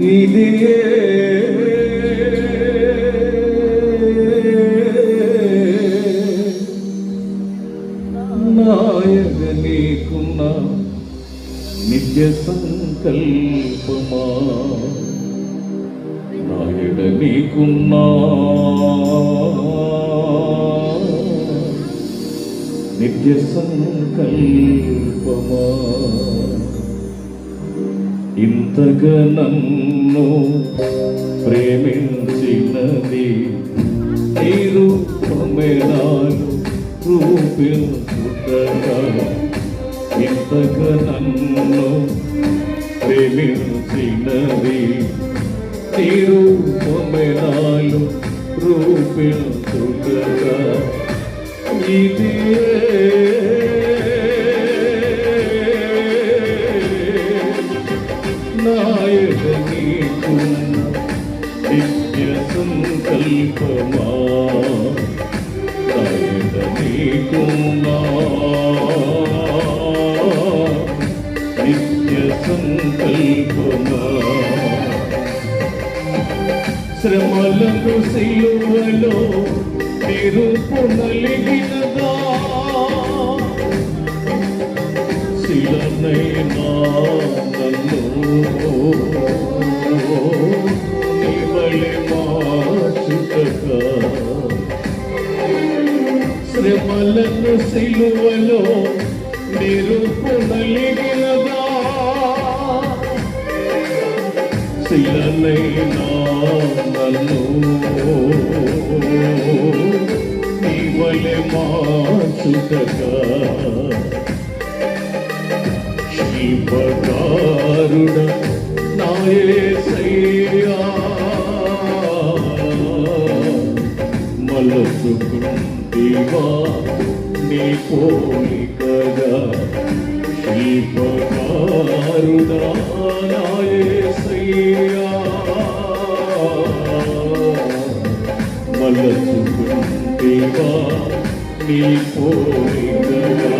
ఇదే నాయక నీకున్న నిత్య సంకల్పమా? నాయక నీకున్నా నిత్య సంకల్పమా? ఇంతగా నన్ను ప్రేమించినది నీరు మెనాలు రూపించుటగా ఇంతగా నన్ను ప్రేమించినది నీరు మెనాలు రూపించుటగా ఇదే సంకల్పమా నిత్య సంకల్పమా శ్రమలకు సిలువలో నిరుపు శ్రమలను సిలువలో నిరుపుణలిగినదా నలిగినదా శిలనైనా నన్ను నివలి మార్చుటక శివకారుడ నాయసయ్యా మలసుకుంటివా నీ పోలికగా శివకారుడ నాయసయ్యా మలసుకుంటివా నీ పోలికగా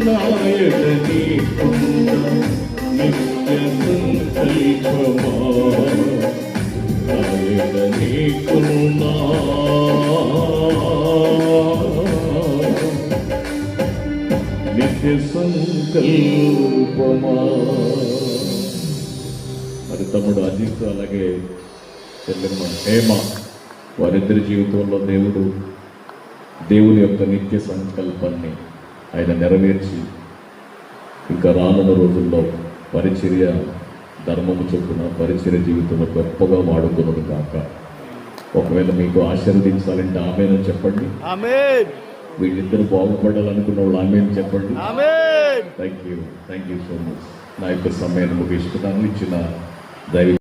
నాయకని నిత్య సంకల్పమా నిత్య మరి తమ్ముడు అజిత్ అలాగే చెల్లెమ్మ హేమ వారిద్దరి జీవితంలో దేవుడు దేవుని యొక్క నిత్య సంకల్పాన్ని ఆయన నెరవేర్చి ఇంకా రానున్న రోజుల్లో పరిచర్య ధర్మము చొప్పున పరిచర్య జీవితంలో గొప్పగా వాడుకున్నది కాక. ఒకవేళ మీకు ఆశీర్వదించాలంటే ఆమెను చెప్పండి. వీళ్ళిద్దరు బాగుపడాలనుకున్న వాళ్ళు ఆమెను చెప్పండి. Thank you thank you so much నా యొక్క సమయాన్ని ముగిస్తున్నాను ఇచ్చిన దైవ